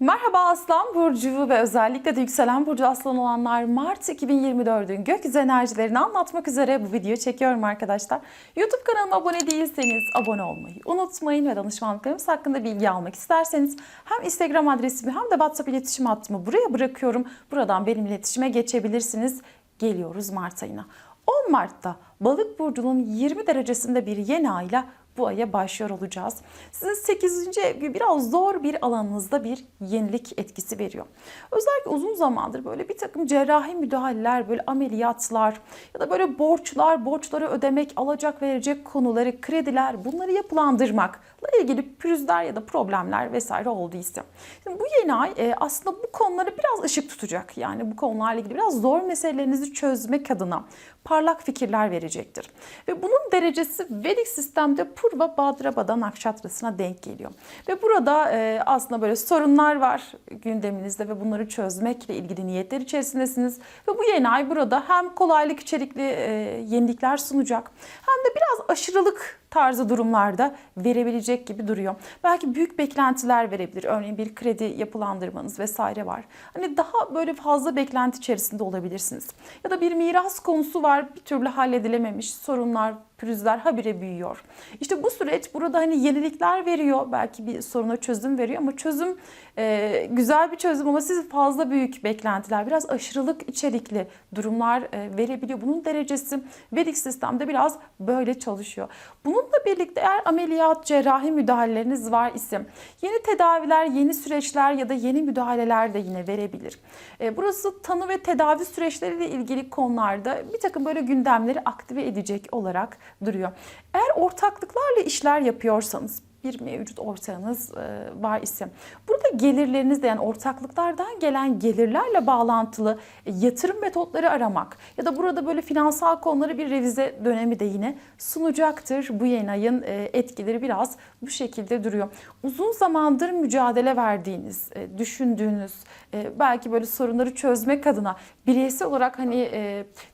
Merhaba Aslan Burcu ve özellikle de yükselen Burcu Aslan olanlar Mart 2024'ün gökyüzü enerjilerini anlatmak üzere bu videoyu çekiyorum arkadaşlar. YouTube kanalıma abone değilseniz abone olmayı unutmayın ve danışmanlıklarımız hakkında bilgi almak isterseniz hem Instagram adresimi hem de WhatsApp iletişim hattımı buraya bırakıyorum. Buradan benim iletişime geçebilirsiniz. Geliyoruz Mart ayına. 10 Mart'ta Balık burcunun 20 derecesinde bir yeni ayla bu aya başlıyor olacağız. Sizin 8. ev biraz zor bir alanınızda bir yenilik etkisi veriyor. Özellikle uzun zamandır böyle bir takım cerrahi müdahaleler, böyle ameliyatlar ya da böyle borçlar, borçları ödemek, alacak verecek konuları, krediler bunları yapılandırmakla ilgili pürüzler ya da problemler vesaire olduysa. Şimdi bu yeni ay e, aslında bu konuları biraz ışık tutacak. Yani bu konularla ilgili biraz zor meselelerinizi çözmek adına parlak fikirler verecektir. Ve bunun derecesi Vedik sistemde Purva Badrapada Nakşatrası'na denk geliyor. Ve burada e, aslında böyle sorunlar var gündeminizde ve bunları çözmekle ilgili niyetler içerisindesiniz. Ve bu yeni ay burada hem kolaylık içerikli e, yenilikler sunacak hem de biraz aşırılık tarzı durumlarda verebilecek gibi duruyor. Belki büyük beklentiler verebilir. Örneğin bir kredi yapılandırmanız vesaire var. Hani daha böyle fazla beklenti içerisinde olabilirsiniz. Ya da bir miras konusu var bir türlü halledilememiş sorunlar, pürüzler habire büyüyor. İşte bu süreç burada hani yenilikler veriyor. Belki bir soruna çözüm veriyor ama çözüm e, güzel bir çözüm ama siz fazla büyük beklentiler, biraz aşırılık içerikli durumlar e, verebiliyor. Bunun derecesi Vedik sistemde biraz böyle çalışıyor. Bununla birlikte eğer ameliyat, cerrahi müdahaleleriniz var ise yeni tedaviler, yeni süreçler ya da yeni müdahaleler de yine verebilir. E, burası tanı ve tedavi süreçleriyle ilgili konularda bir takım böyle gündemleri aktive edecek olarak duruyor. Eğer ortaklıklarla işler yapıyorsanız bir mevcut ortağınız e, var ise burada gelirleriniz de yani ortaklıklardan gelen gelirlerle bağlantılı e, yatırım metotları aramak ya da burada böyle finansal konuları bir revize dönemi de yine sunacaktır. Bu yeni ayın e, etkileri biraz bu şekilde duruyor. Uzun zamandır mücadele verdiğiniz, düşündüğünüz, belki böyle sorunları çözmek adına bireysel olarak hani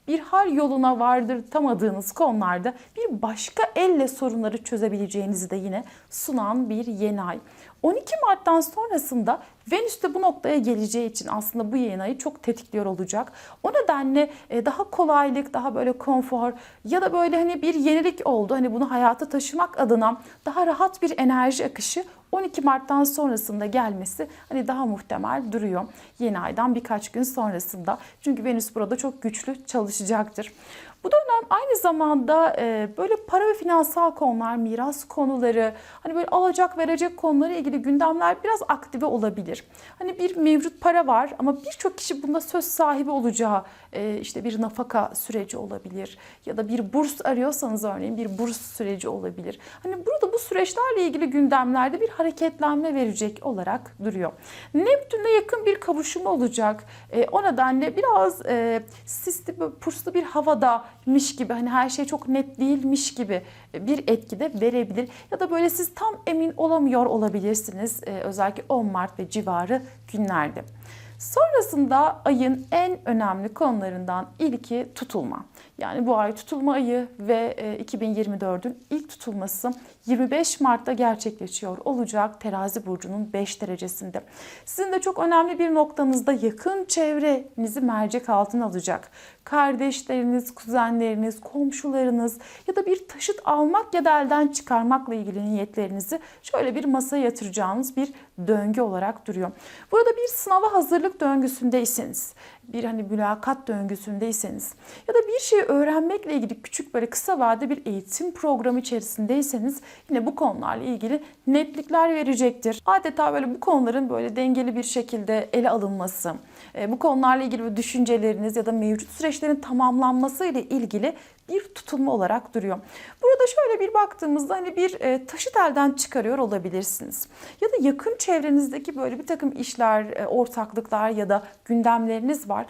bir hal yoluna vardırtamadığınız konularda bir başka elle sorunları çözebileceğinizi de yine sunan bir yeni ay. 12 Mart'tan sonrasında Venüs de bu noktaya geleceği için aslında bu yeni ayı çok tetikliyor olacak. O nedenle daha kolaylık, daha böyle konfor ya da böyle hani bir yenilik oldu. Hani bunu hayata taşımak adına daha rahat bir enerji akışı 12 Mart'tan sonrasında gelmesi hani daha muhtemel duruyor. Yeni aydan birkaç gün sonrasında. Çünkü Venüs burada çok güçlü çalışacaktır. Bu dönem aynı zamanda e, böyle para ve finansal konular, miras konuları, hani böyle alacak verecek konuları ilgili gündemler biraz aktive olabilir. Hani bir mevcut para var ama birçok kişi bunda söz sahibi olacağı e, işte bir nafaka süreci olabilir ya da bir burs arıyorsanız örneğin bir burs süreci olabilir. Hani burada bu süreçlerle ilgili gündemlerde bir hareketlenme verecek olarak duruyor. Neptün'le yakın bir kavuşum olacak. E, o nedenle biraz e, sisli, puslu bir havada miş gibi hani her şey çok net değilmiş gibi bir etki de verebilir. Ya da böyle siz tam emin olamıyor olabilirsiniz e, özellikle 10 Mart ve civarı günlerde. Sonrasında ayın en önemli konularından ilki tutulma. Yani bu ay tutulma ayı ve 2024'ün ilk tutulması 25 Mart'ta gerçekleşiyor olacak terazi burcunun 5 derecesinde. Sizin de çok önemli bir noktanızda yakın çevrenizi mercek altına alacak. Kardeşleriniz, kuzenleriniz, komşularınız ya da bir taşıt almak ya da elden çıkarmakla ilgili niyetlerinizi şöyle bir masaya yatıracağınız bir döngü olarak duruyor. Burada bir sınava hazırlık döngüsündeyseniz, bir hani mülakat döngüsündeyseniz ya da bir şey öğrenmekle ilgili küçük böyle kısa vade bir eğitim programı içerisindeyseniz yine bu konularla ilgili netlikler verecektir. Adeta böyle bu konuların böyle dengeli bir şekilde ele alınması, e, bu konularla ilgili düşünceleriniz ya da mevcut süreçlerin tamamlanması ile ilgili bir tutulma olarak duruyor. Burada şöyle bir baktığımızda hani bir e, taşıt elden çıkarıyor olabilirsiniz. Ya da yakın çevrenizdeki böyle bir takım işler, e, ortaklıklar ya da gündemleriniz var.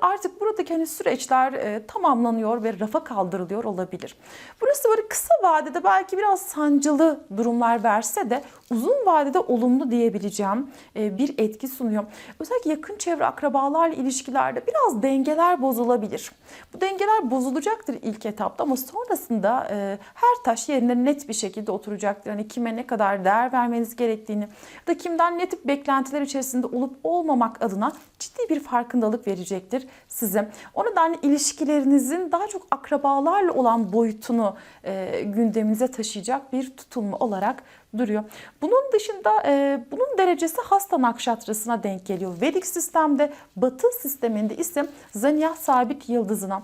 Artık buradaki hani süreçler e, tamamlanıyor ve rafa kaldırılıyor olabilir. Burası böyle kısa vadede belki biraz sancılı durumlar verse de uzun vadede olumlu diyebileceğim bir etki sunuyor. Özellikle yakın çevre akrabalarla ilişkilerde biraz dengeler bozulabilir. Bu dengeler bozulacaktır ilk etapta ama sonrasında e, her taş yerine net bir şekilde oturacaktır. Hani kime ne kadar değer vermeniz gerektiğini da kimden ne tip beklentiler içerisinde olup olmamak adına ciddi bir farkındalık verecektir size. O nedenle ilişkilerinizin daha çok akrabalarla olan boyutunu e, gündeminize taşıyacak bir tutulma olarak duruyor. Bunun dışında e, bunun derecesi hasta nakşatrasına denk geliyor. Vedik sistemde, batı sisteminde ise zaniya sabit yıldızına.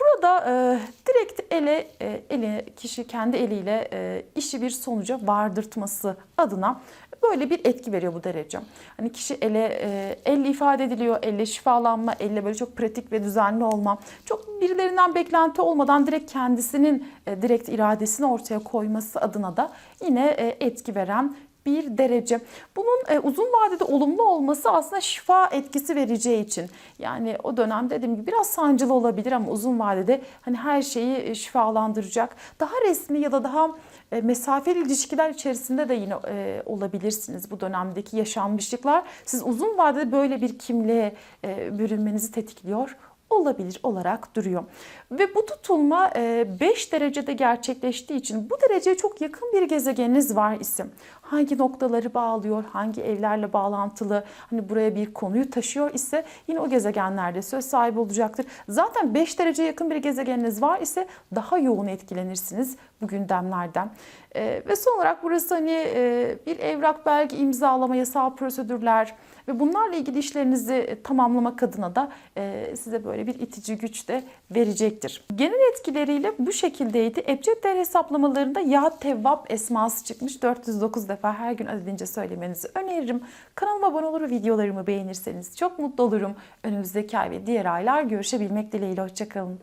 Burada e, direkt ele, e, ele kişi kendi eliyle e, işi bir sonuca vardırtması adına böyle bir etki veriyor bu derece. Hani kişi ele e, elle ifade ediliyor, elle şifalanma, elle böyle çok pratik ve düzenli olma. Çok birilerinden beklenti olmadan direkt kendisinin e, direkt iradesini ortaya koyması adına da yine e, etki veren bir derece. Bunun e, uzun vadede olumlu olması aslında şifa etkisi vereceği için. Yani o dönem dediğim gibi biraz sancılı olabilir ama uzun vadede hani her şeyi şifalandıracak. Daha resmi ya da daha e, mesafeli ilişkiler içerisinde de yine e, olabilirsiniz bu dönemdeki yaşanmışlıklar. Siz uzun vadede böyle bir kimliğe e, bürünmenizi tetikliyor olabilir olarak duruyor. Ve bu tutulma 5 derecede gerçekleştiği için bu dereceye çok yakın bir gezegeniniz var isim. Hangi noktaları bağlıyor, hangi evlerle bağlantılı, hani buraya bir konuyu taşıyor ise yine o gezegenlerde söz sahibi olacaktır. Zaten 5 derece yakın bir gezegeniniz var ise daha yoğun etkilenirsiniz bu gündemlerden. Ee, ve son olarak burası hani e, bir evrak belge imzalama, yasal prosedürler ve bunlarla ilgili işlerinizi tamamlamak adına da e, size böyle bir itici güç de verecektir. Genel etkileriyle bu şekildeydi. Ebced değer hesaplamalarında Ya Tevvap esması çıkmış. 409 defa her gün adedince söylemenizi öneririm. Kanalıma abone olur ve videolarımı beğenirseniz çok mutlu olurum. Önümüzdeki ay ve diğer aylar görüşebilmek dileğiyle. Hoşçakalın.